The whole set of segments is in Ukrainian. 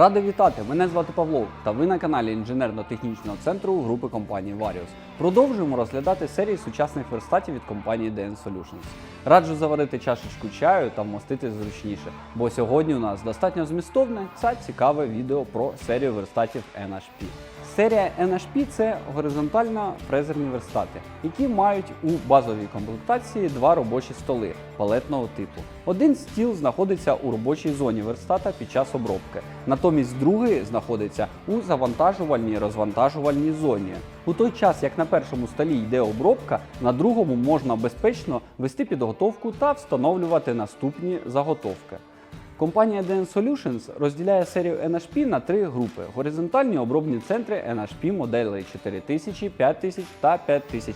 Радий вітати! Мене звати Павло, та ви на каналі інженерно-технічного центру групи компанії Varius. Продовжуємо розглядати серії сучасних верстатів від компанії DN Solutions. Раджу заварити чашечку чаю та вмостити зручніше, бо сьогодні у нас достатньо змістовне та цікаве відео про серію верстатів NHP. Серія NHP – це горизонтально фрезерні верстати, які мають у базовій комплектації два робочі столи палетного типу. Один стіл знаходиться у робочій зоні верстата під час обробки, натомість другий знаходиться у завантажувальній розвантажувальній зоні. У той час, як на першому столі йде обробка, на другому можна безпечно вести підготовку та встановлювати наступні заготовки. Компанія DN Solutions розділяє серію NHP на три групи: горизонтальні обробні центри NHP моделей 4000, 5000 та 5000S,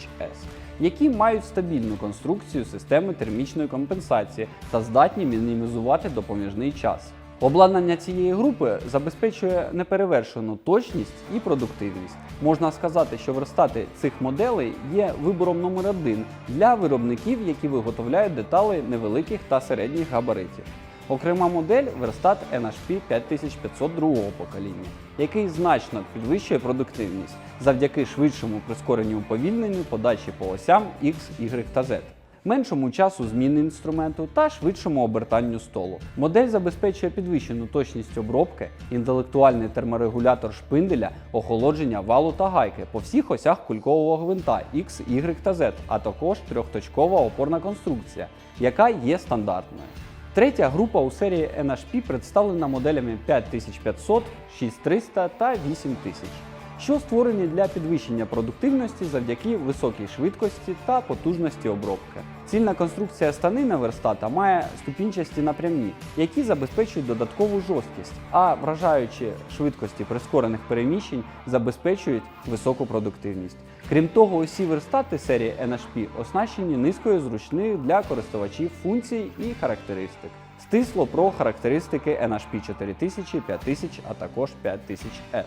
які мають стабільну конструкцію системи термічної компенсації та здатні мінімізувати допоміжний час. Обладнання цієї групи забезпечує неперевершену точність і продуктивність. Можна сказати, що верстати цих моделей є вибором номер один для виробників, які виготовляють деталі невеликих та середніх габаритів. Окрема модель верстат NHP 5502 покоління, який значно підвищує продуктивність завдяки швидшому прискоренню уповільненню подачі по осям X, Y та Z, меншому часу зміни інструменту та швидшому обертанню столу. Модель забезпечує підвищену точність обробки, інтелектуальний терморегулятор шпинделя, охолодження валу та гайки по всіх осях кулькового гвинта X, Y та Z, а також трьохточкова опорна конструкція, яка є стандартною. Третя група у серії NHP представлена моделями 5500, 6300 та 8000, що створені для підвищення продуктивності завдяки високій швидкості та потужності обробки. Цільна конструкція станини верстата має ступінчасті напрямні, які забезпечують додаткову жорсткість, а вражаючі швидкості прискорених переміщень забезпечують високу продуктивність. Крім того, усі верстати серії NHP оснащені низкою зручних для користувачів функцій і характеристик. Стисло про характеристики NHP 4000, 5000, а також 5000S.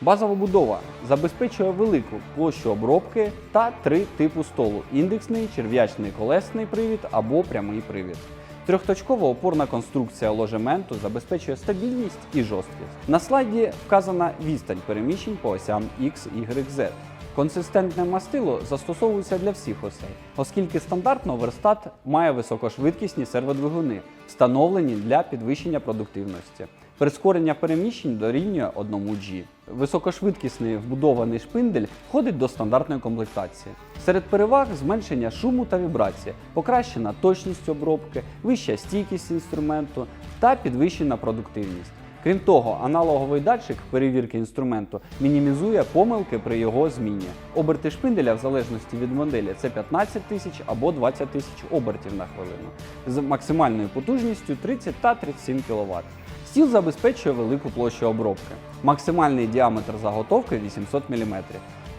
Базова будова забезпечує велику площу обробки та три типу столу: індексний, черв'ячний колесний привід або прямий привід. Трьохточкова опорна конструкція ложементу забезпечує стабільність і жорсткість. На слайді вказана відстань переміщень по осям X, Y, Z. Консистентне мастило застосовується для всіх осей, оскільки стандартно верстат має високошвидкісні серводвигуни, встановлені для підвищення продуктивності. Прискорення переміщень дорівнює 1G. Високошвидкісний вбудований шпиндель входить до стандартної комплектації. Серед переваг зменшення шуму та вібрації, покращена точність обробки, вища стійкість інструменту та підвищена продуктивність. Крім того, аналоговий датчик перевірки інструменту мінімізує помилки при його зміні. Оберти шпинделя в залежності від моделі це 15 тисяч або 20 тисяч обертів на хвилину з максимальною потужністю 30 та 37 кВт. Стіл забезпечує велику площу обробки. Максимальний діаметр заготовки 800 мм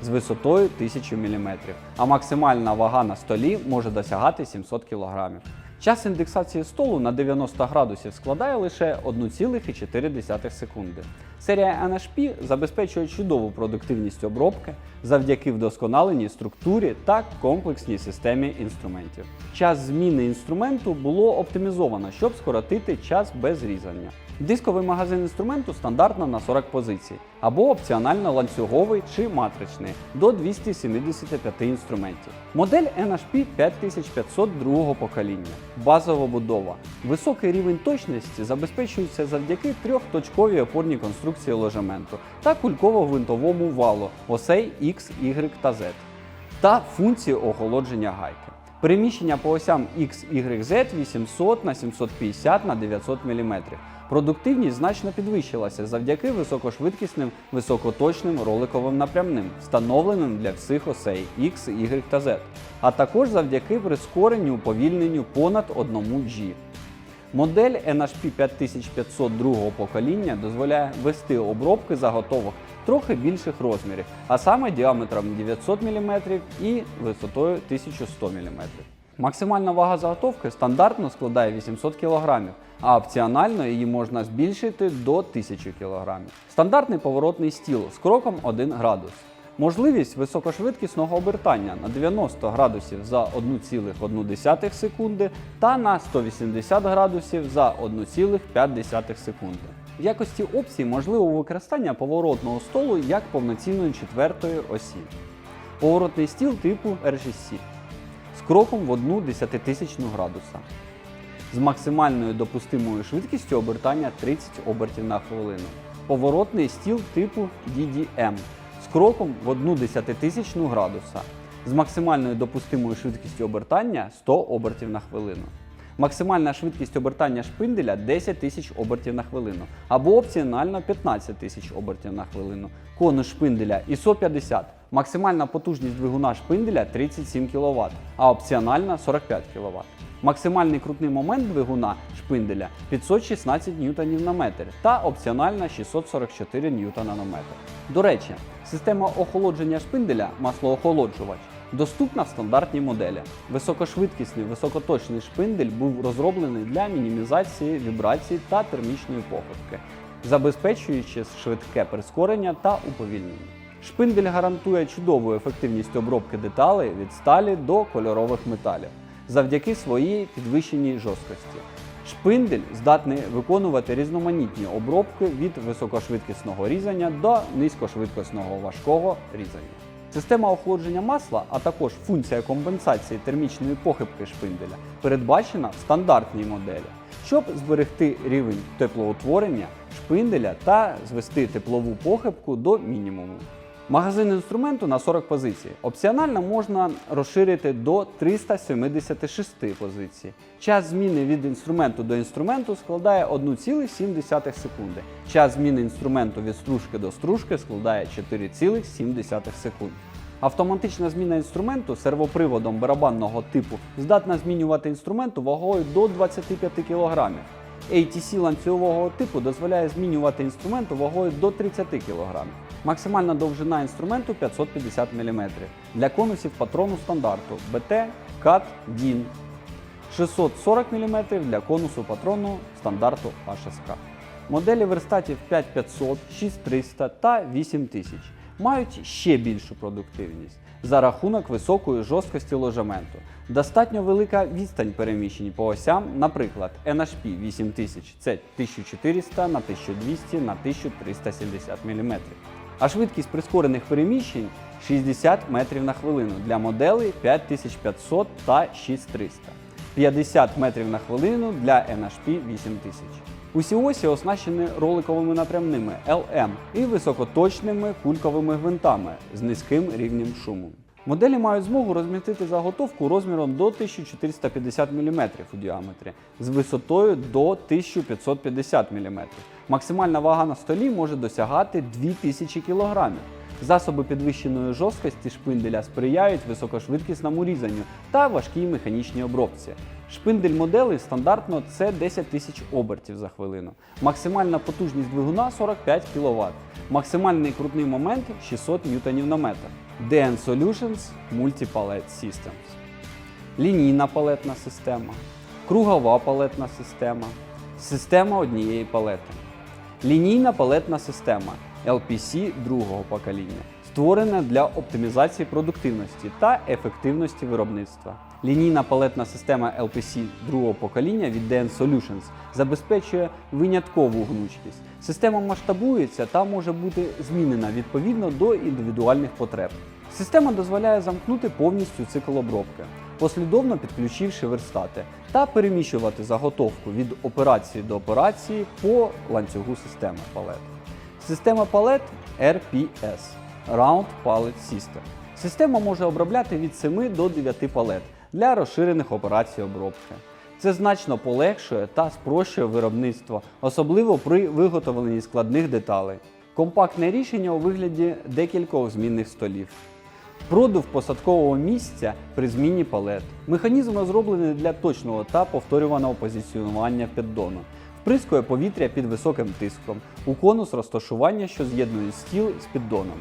з висотою 1000 мм, а максимальна вага на столі може досягати 700 кг. Час індексації столу на 90 градусів складає лише 1,4 секунди. Серія NHP забезпечує чудову продуктивність обробки завдяки вдосконаленій структурі та комплексній системі інструментів. Час зміни інструменту було оптимізовано, щоб скоротити час без різання. Дисковий магазин інструменту стандартно на 40 позицій, або опціонально ланцюговий чи матричний до 275 інструментів. Модель NHP 5500 другого покоління. Базова будова. Високий рівень точності забезпечується завдяки трьохточковій опорній конструкції ложементу та кульково-гвинтовому валу осей X, Y та Z та функції охолодження гайки. Переміщення по осям X, Y, Z 800 на 750 на 900 мм. Продуктивність значно підвищилася завдяки високошвидкісним, високоточним роликовим напрямним, встановленим для всіх осей X, Y та Z, а також завдяки прискоренню уповільненню понад 1G. Модель NHP 5500 другого покоління дозволяє вести обробки заготовок трохи більших розмірів, а саме діаметром 900 мм і висотою 1100 мм. Максимальна вага заготовки стандартно складає 800 кг, а опціонально її можна збільшити до 1000 кг. Стандартний поворотний стіл з кроком 1 градус. Можливість високошвидкісного обертання на 90 градусів за 1,1 секунди та на 180 градусів за 1,5 секунди. В якості опції можливо використання поворотного столу як повноцінної четвертої осі. Поворотний стіл типу R6C з кроком в одну десятитисячну градуса. З максимальною допустимою швидкістю обертання 30 обертів на хвилину. Поворотний стіл типу DDM з кроком в одну десятитисячну градуса. З максимальною допустимою швидкістю обертання 100 обертів на хвилину. Максимальна швидкість обертання шпинделя 10 тисяч обертів на хвилину або опціонально 15 тисяч обертів на хвилину. Конус шпинделя ISO 50. Максимальна потужність двигуна шпинделя 37 кВт, а опціональна 45 кВт. Максимальний крутний момент двигуна шпинделя 516 Ньютонів на метр та опціональна 644 Ньютона на метр. До речі, система охолодження шпинделя маслоохолоджувач доступна в стандартній моделі. Високошвидкісний високоточний шпиндель був розроблений для мінімізації вібрацій та термічної похибки, забезпечуючи швидке прискорення та уповільнення. Шпиндель гарантує чудову ефективність обробки деталей від сталі до кольорових металів завдяки своїй підвищеній жорсткості. Шпиндель здатний виконувати різноманітні обробки від високошвидкісного різання до низькошвидкісного важкого різання. Система охолодження масла, а також функція компенсації термічної похибки шпинделя передбачена в стандартній моделі, щоб зберегти рівень теплоутворення шпинделя та звести теплову похибку до мінімуму. Магазин інструменту на 40 позицій. Опціонально можна розширити до 376 позицій. Час зміни від інструменту до інструменту складає 1,7 секунди. Час зміни інструменту від стружки до стружки складає 4,7 секунд. Автоматична зміна інструменту сервоприводом барабанного типу здатна змінювати інструменту вагою до 25 кг. ATC ланцюгового типу дозволяє змінювати інструменту вагою до 30 кг. Максимальна довжина інструменту 550 мм. Для конусів патрону стандарту BT, CAT, DIN. 640 мм для конусу патрону стандарту HSK. Моделі верстатів 5500, 6300 та 8000 мають ще більшу продуктивність за рахунок високої жорсткості ложементу. Достатньо велика відстань переміщень по осям, наприклад, NHP 8000 це 1400 на 1200 на 1370 мм. А швидкість прискорених переміщень 60 метрів на хвилину для моделей 5500 та 6300. 50 метрів на хвилину для NHP 8000. Усі осі оснащені роликовими напрямними LM і високоточними кульковими гвинтами з низьким рівнем шуму. Моделі мають змогу розмістити заготовку розміром до 1450 мм у діаметрі з висотою до 1550 мм. Максимальна вага на столі може досягати 2000 кг. Засоби підвищеної жорсткості шпинделя сприяють високошвидкісному різанню та важкій механічній обробці. Шпиндель моделей стандартно це 10 тисяч обертів за хвилину. Максимальна потужність двигуна 45 кВт. Максимальний крутний момент 600 Ньютонів на метр. DN Solutions Multi-Palette Systems. Лінійна палетна система, кругова палетна система, система однієї палети. Лінійна палетна система LPC другого покоління, створена для оптимізації продуктивності та ефективності виробництва. Лінійна палетна система LPC другого покоління від DN Solutions забезпечує виняткову гнучкість. Система масштабується та може бути змінена відповідно до індивідуальних потреб. Система дозволяє замкнути повністю цикл обробки, послідовно підключивши верстати та переміщувати заготовку від операції до операції по ланцюгу системи палет. Система палет RPS Round Pallet System. Система може обробляти від 7 до 9 палет для розширених операцій обробки. Це значно полегшує та спрощує виробництво, особливо при виготовленні складних деталей. Компактне рішення у вигляді декількох змінних столів. Продув посадкового місця при зміні палет. Механізм розроблений для точного та повторюваного позиціонування піддону. Вприскує повітря під високим тиском у конус розташування, що з'єднує стіл з піддоном.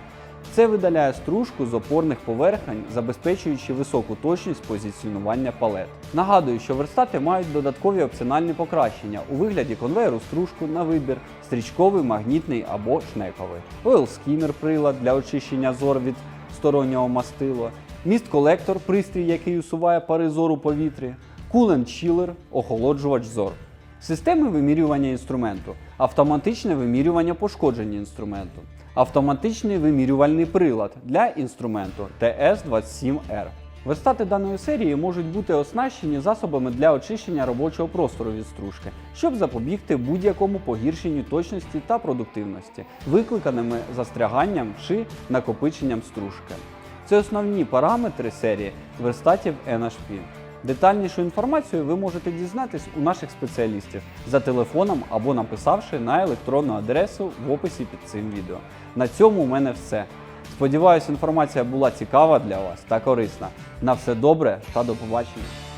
Це видаляє стружку з опорних поверхень, забезпечуючи високу точність позиціонування палет. Нагадую, що верстати мають додаткові опціональні покращення у вигляді конвейеру стружку на вибір, стрічковий, магнітний або шнековий, skimmer прилад для очищення зор від стороннього мастила, міст-колектор пристрій, який усуває пари зору повітрі, кулент чілер охолоджувач зор. Системи вимірювання інструменту автоматичне вимірювання пошкодження інструменту, автоматичний вимірювальний прилад для інструменту TS27R. Верстати даної серії можуть бути оснащені засобами для очищення робочого простору від стружки, щоб запобігти будь-якому погіршенню точності та продуктивності, викликаними застряганням чи накопиченням стружки. Це основні параметри серії верстатів NHP. Детальнішу інформацію ви можете дізнатись у наших спеціалістів за телефоном або написавши на електронну адресу в описі під цим відео. На цьому у мене все. Сподіваюсь, інформація була цікава для вас та корисна. На все добре та до побачення!